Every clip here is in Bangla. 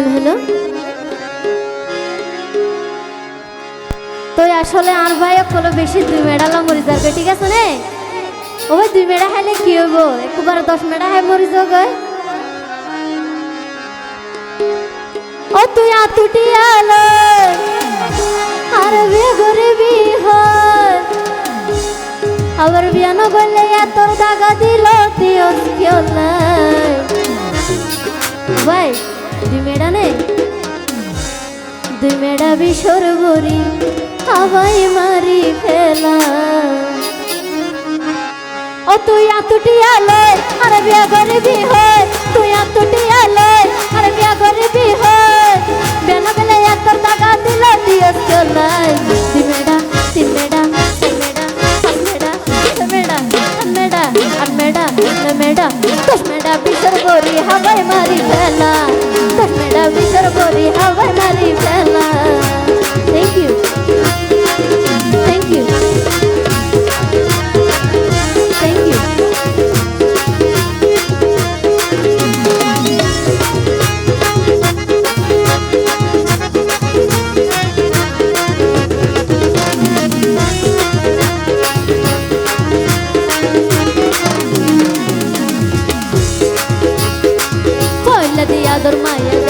অনুষ্ঠান হলো? তো আসলে আর ভাই কোনো বেশি দুই মেডা মরি যাবে, ঠিক আছে নে? ও ভাই, দুই মেডা খাইলে কি হইব? একবার দশ মেডা খাই মরি যাও ও, তুই আতুটি আলো, আর বিয়ে করে বিহর আবার বিয়া না করলে তোর দাগা দিল, তুই ভাই দুই মেডা নে দুই মেডা বিশোর বরি হাওয়াই মারি ফেলা। ও তুই আতুটি আলয়, আর বিয়া গরিবি হয়। তুই আতুটি আলয়, আর বিয়া গরিবি হয়। বেলা বেলা এত টাকা দিল দিয়ে চলাই দুই মেডা, তিন মেডা मेडा बिसर गोरी हवाई मारी फैला विसर कोरी आवणारी त्याला थँक्यू थँक्यू थँक्यू Dormaya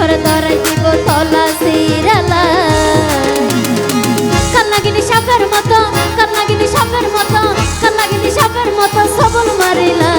পাথর দরাই দিব তলা সিরালা কান্নাগিনি সাপের মতো কান্নাগিনি সাপের মতো কান্নাগিনি সাপের মতো সবল মারিলা।